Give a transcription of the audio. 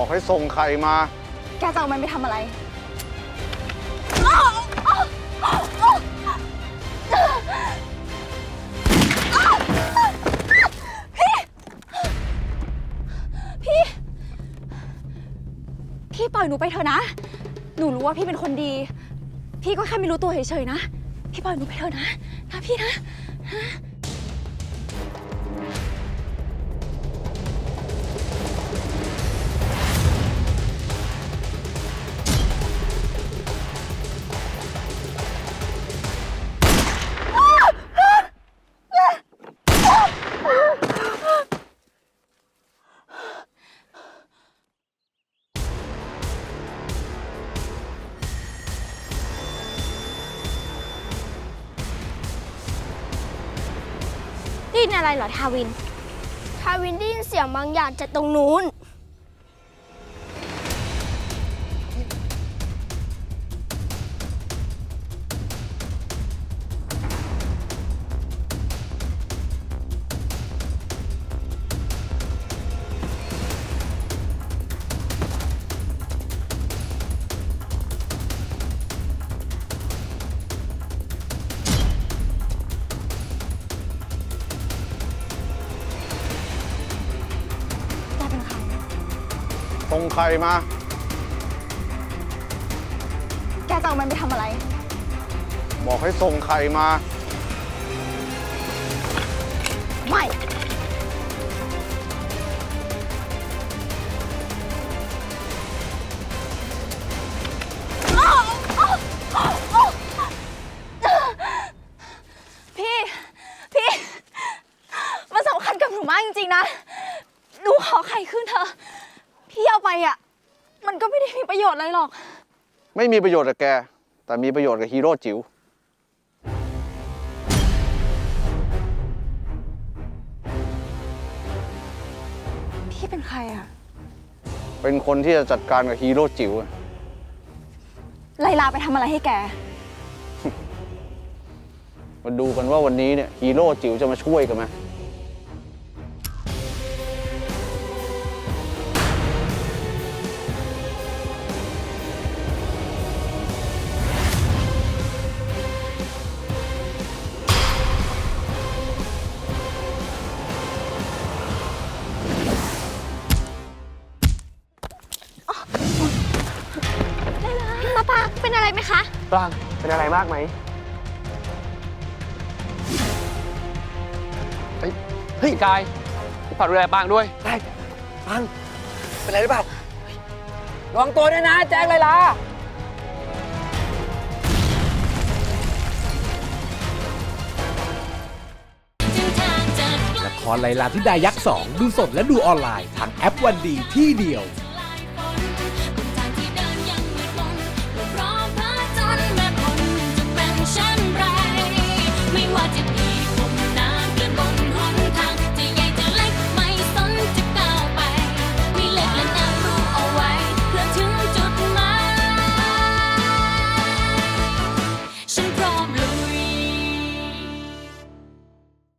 บอกให้ส่งไข่มา แกจะเอามันไปทำอะไร พี่ พี่ปล่อยหนูไปเถอะนะ หนูรู้ว่าพี่เป็นคนดี พี่ก็แค่ไม่รู้ตัวเฉยๆนะ พี่ปล่อยหนูไปเถอะนะนะพี่นะ ได้ยินอะไรเหรอทาวิน ทาวินได้ยินเสียงบางอย่างจากตรงนู้น ส่งไข่มา แกจะเอามันไปทำอะไร บอกให้ส่งไข่มา ไม่ พี่ พี่ มันสำคัญกับหนูมากจริงๆนะ หนูขอไข่ขึ้นเถอะ พี่เอาไปอะ มันก็ไม่ได้มีประโยชน์อะไรหรอก ไม่มีประโยชน์กับแก แต่มีประโยชน์กับฮีโร่จิ๋ว พี่เป็นใครอะ เป็นคนที่จะจัดการกับฮีโร่จิ๋วไลลาไปทำอะไรให้แก มาดูกันว่าวันนี้เนี่ยฮีโร่จิ๋วจะมาช่วยกันไหม ป้าป้าเป็นอะไรไหมคะปรางเป็นอะไรมากไหมเฮ้ยเฮ้ยกายฝากดูแลปางด้วย ได้ปรางเป็นอะไรหรือเปล่าระวังตัวด้วยนะ แจ้งเลยล่ะละครไลลาที่ดายักษ์ 2 ดูสดและดูออนไลน์ทางแอปวันดีที่เดียว